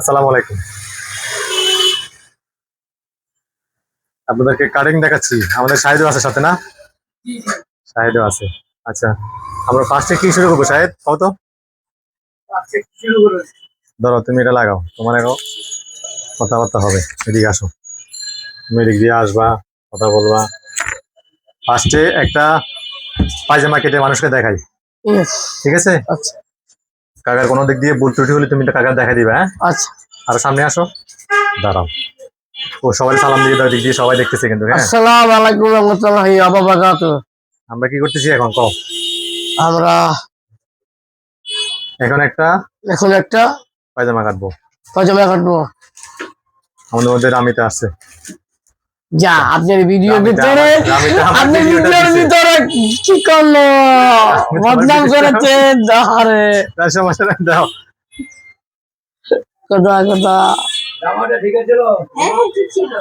আসসালামু আলাইকুম। আপনাদেরকে কাটিং দেখাচ্ছি। আমাদের শাহিদও আছে সাথে না? শাহিদও আছে। আচ্ছা আমরা ফার্স্টে কি শুরু করব? শাহেদ কত ধরো তুমি এটা লাগাও। তোমার লাগাও কথাবার্তা হবে। এদিকে আসো। তুমি এদিক দিয়ে আসবা কথা বলবা। ফার্স্টে একটা পায়জামা কেটে মানুষকে দেখাই। ঠিক আছে? আচ্ছা। কাকার কোনো দিক দিয়ে ভুল ত্রুটি হলে তুমি এটা কাকার দেখা দিবা হ্যাঁ? আচ্ছা। আর সামনে আসো। দাঁড়াও। ও সবাই সালাম দিয়ে দাও দিক দিয়ে সবাই দেখতেছে কিন্তু হ্যাঁ? আসসালামু আলাইকুম রহমতুল্লাহি ওয়া বারাকাতুহু। আমরা কি করতেছি এখন? কও। আমরা এখন একটা এখন একটা পায়জামা কাটবো। পাজামা কাটবো। আমাদের মধ্যে রামিতা আসছে যা আপনার ভিডিও ভিতরে আপনার ভিডিওর ভিতরে কি করল? বদনাম করেছে আরে সমস্যা দাও। কথা কথা। হ্যাঁ হ্যাঁ ঠিক ছিল।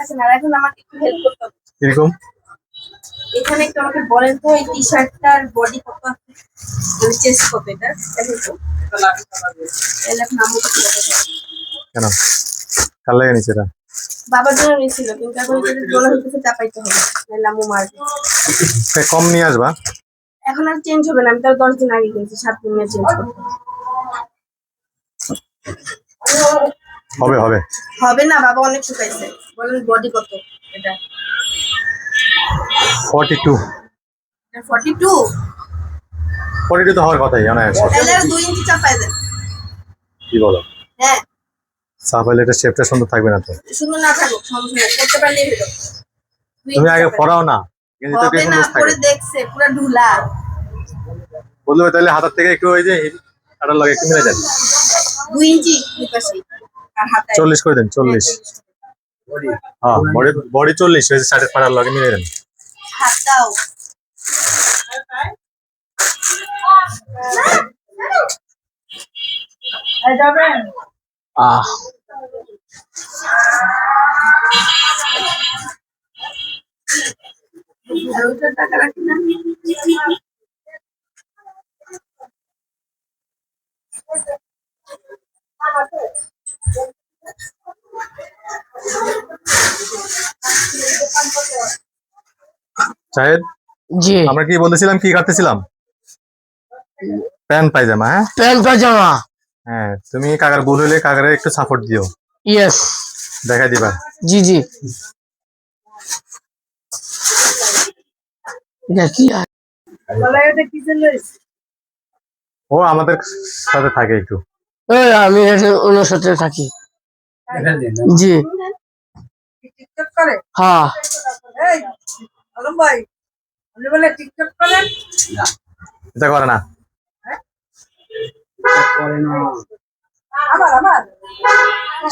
আচ্ছা না এখন আমাকে একটু হেল্প করতে হবে। কীরকম? এখানে একটু আমাকে বলেন তো এই টি শার্টটার বডি কত মানে চেস্ট কত এটা? দেখেন তো। তাহলে এখন কত কেন? কাল লাগে নিচে এটা বাবার জন্য নিয়েছিল কিন্তু এখন যদি হইতেছে চাপাইতে হবে নাহলে আম্মু মারবে। কম নিয়ে আসবা? এখন আর চেঞ্জ হবে না আমি তার দশ দিন আগে কিনছি সাত দিন চেঞ্জ করতে হবে। হবে হবে। হবে না বাবা অনেক শুকাইছে। বলেন বডি কত এটা? Forty two forty two forty two তো হওয়ার কথাই অনায়াসে তাহলে আর দুই ইঞ্চি চাপাই দেন। কি বলো? সাফাইলে এটা শেপটা সুন্দর থাকবে না তো? শুধু না থাকুক সমস্যা নেই করতে পারলেই হলো তুমি আগে পড়াও না। কিন্তু তো হবে কিছু না বুঝ থাকে করে দেখছে পুরো ঢুলা। বলবে তাহলে হাতের থেকে একটু ওই যে কাটার লাগে একটু মিলে দেন দুই ইঞ্চি দুই পাশে আর হাতায় চল্লিশ করে দেন চল্লিশ। হ্যাঁ বডি বডি চল্লিশ হয়েছে শার্টের পাড়ার লগে মিলে দেন। হাতটাও। আহ টাকা রাখি না শাহেদ জি। আমরা কি বলতেছিলাম কি কাটতেছিলাম? প্যান্ট পায়জামা হ্যাঁ? প্যান্ট পাজামা হ্যাঁ তুমি কাকার ভুল হলে কাকারে একটু সাপোর্ট দিও। ইয়েস দেখা দিবা। জি জি? ও আমাদের সাথে থাকে একটু। আমি ওনার সাথে থাকি। জি। টিকটক করে হ্যাঁ। এই আলম ভাই আপনি বলে টিকটক করেন? এটা করে না। আবার আবার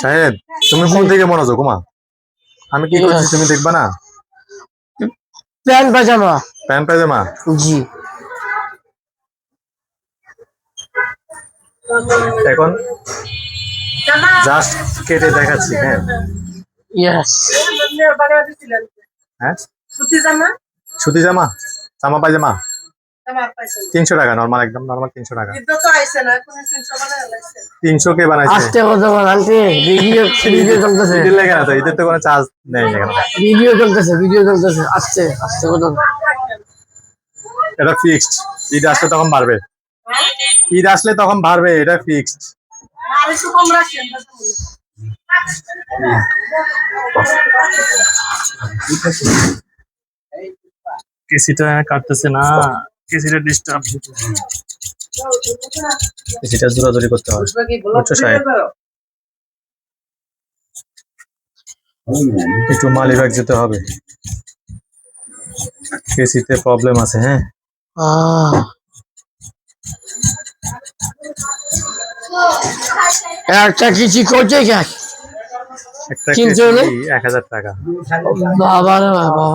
শাহেদ তুমি কোন দিকে মনোযোগ মা আমি কি করছি তুমি দেখবা না? Pant pajama pant pajama? জি। এখন জাস্ট কেটে দেখাচ্ছি হ্যাঁ। ইয়েস হ্যাঁ? সুতি জামা? সুতি জামা? জামা পায়জামা? জামা পাইছেন তিনশো টাকা নর্মাল একদম নর্মাল তিনশো টাকা তিনশো কে বানাইছে ভিডিও ভিডিও চলতেছে লেগে না তো ঈদের তো কোনো চার্জ নেই ভিডিও চলতেছে ভিডিও চলতেছে আস্তে কথা এটা ফিক্সড ঈদ আসলে তখন বাড়বে ঈদ আসলে তখন বাড়বে এটা ফিক্সড কেসিটা কাটতেছে না কেসিটা ডিস্টার্ব কেসিটা জোরাজোরি করতে হবে। বুঝছ সাহেব। একটু মালিবাগ যেতে হবে। কেসিতে প্রবলেম আছে হ্যাঁ? আহ। একটা কিছু করছে কে? কিনতে হলে? এক হাজার টাকা। বাবা রে বাবা।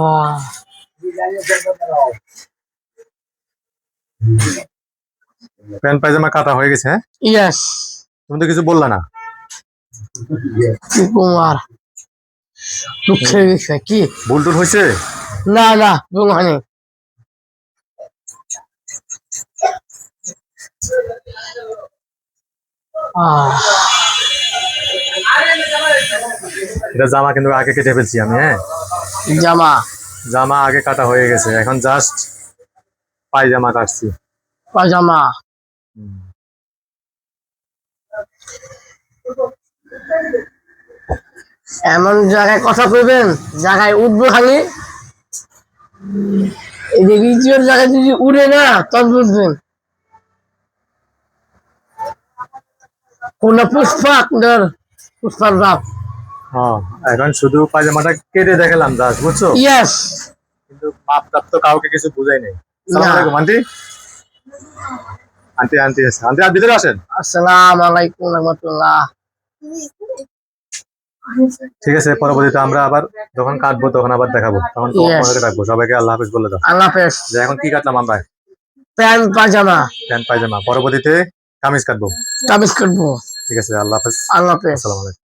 প্যান্ট পায়জামা কাটা হয়ে গেছে হ্যাঁ? ইয়েস তুমি তো কিছু বললা না। কুমার দুঃখের বিষয় কি? ভুল টুল হয়েছে? না না ভুল হয়নি। এটা জামা কিন্তু আগে কেটে ফেলছি আমি হ্যাঁ? জামা। জামা আগে কাটা হয়ে গেছে এখন জাস্ট পায়জামা কাটছি। হুম। এমন জায়গায় কথা কইবেন জায়গায় উঠবো খালি। এই যে দ্বিতীয় জায়গায় যদি উড়ে না বুঝবেন। কোন পুষ্পা আপনার পুষ্পার বাপ? হ্যাঁ এখন শুধু পায়জামাটা কেটে দেখালাম জাস্ট বুঝছ? ইয়েস কিন্তু মাপ তো কাউকে কিছু বুঝাই নেই। আন্টি। আন্টি আন্টি আছে। আন্টি আর ভিতরে আসেন। আসসালাম আলাইকুম রহমতুল্লাহ। ঠিক আছে পরবর্তীতে আমরা আবার যখন কাটবো তখন আবার দেখাবো। তখন. তোমাদেরকে ডাকবো। সবাইকে আল্লাহ হাফিজ বলে দাও। আল্লাহ হাফেজ। যে এখন কি কাটলাম আমরা? Pant pajama pant pajama. পরবর্তীতে কামিজ কাটবো। কামিজ করব ঠিক আছে আল্লাহ হাফিজ। আল্লাহ হাফেজ। আসসালামু আলাইকুম।